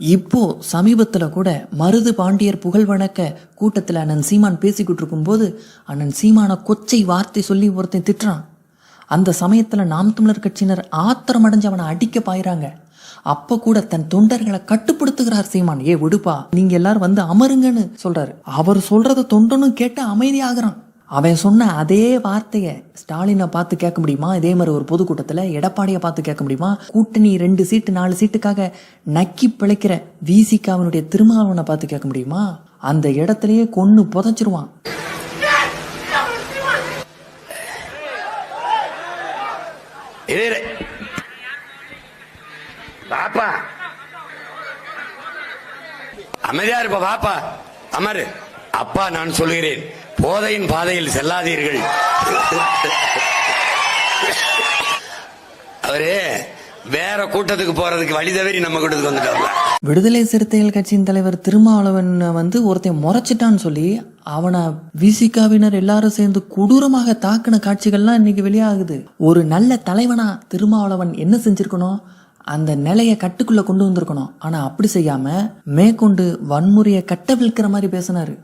இப்போ சமீபத்தில் கூட மருது பாண்டியர் புகழ் வணக்க கூட்டத்தில் அண்ணன் சீமான் பேசிக்கிட்டு இருக்கும்போது அண்ணன் சீமான கொச்சை வார்த்தை சொல்லி ஒருத்தன் திட்டுறான். அந்த சமயத்தில் நாம் தமிழர் கட்சியினர் ஆத்திரம் அடைஞ்சு அவனை அடிக்க பாயிறாங்க. அப்ப கூட தன் தொண்டர்களை கட்டுப்படுத்துகிறார் சீமான். ஏ விடுப்பா நீங்க எல்லாரும் வந்து அமருங்கன்னு சொல்றாரு. அவர் சொல்றத தொண்டனும் கேட்டு அமைதியாகிறான். அவன் சொன்ன அதே வார்த்தைய ஸ்டாலினை பார்த்து கேட்க முடியுமா? இதே மாதிரி ஒரு பொதுக்கூட்டத்தில் எடப்பாடியை பார்த்து கேட்க முடியுமா? கூட்டணி ரெண்டு சீட்டு நாலு சீட்டுக்காக நக்கி பிழைக்கிற விசிகாவினுடைய திருமாவனை பார்த்து கேட்க முடியுமா? அந்த இடத்துலயே கொன்னு புதைச்சிருவான். பாப்பா அமைதியா இருப்பா பாப்பா அமரு. அப்பா நான் சொல்கிறேன். போதையின் பாதையில் செல்லாதீர்கள். அவரு வேற கூட்டத்துக்கு போறதுக்கு வழி தவறி நம்ம கூட்டத்துக்கு வந்துட்டாங்க விடுதலை சிறுத்தைகள் கட்சியின் தலைவர் திருமாவளவன் வந்து ஒருத்தன் முறைச்சிட்டான்னு சொல்லி அவனை விசிகாவினர் எல்லாரும் சேர்ந்து கொடூரமாக தாக்கின காட்சிகள்லாம் இன்னைக்கு வெளியாகுது. ஒரு நல்ல தலைவனா திருமாவளவன் என்ன செஞ்சிருக்கணும்? அந்த நிலையை கட்டுக்குள்ள கொண்டு வந்திருக்கணும். ஆனா அப்படி செய்யாம மேற்கொண்டு வன்முறையை கட்டவிழ்க்கிற மாதிரி பேசினாரு.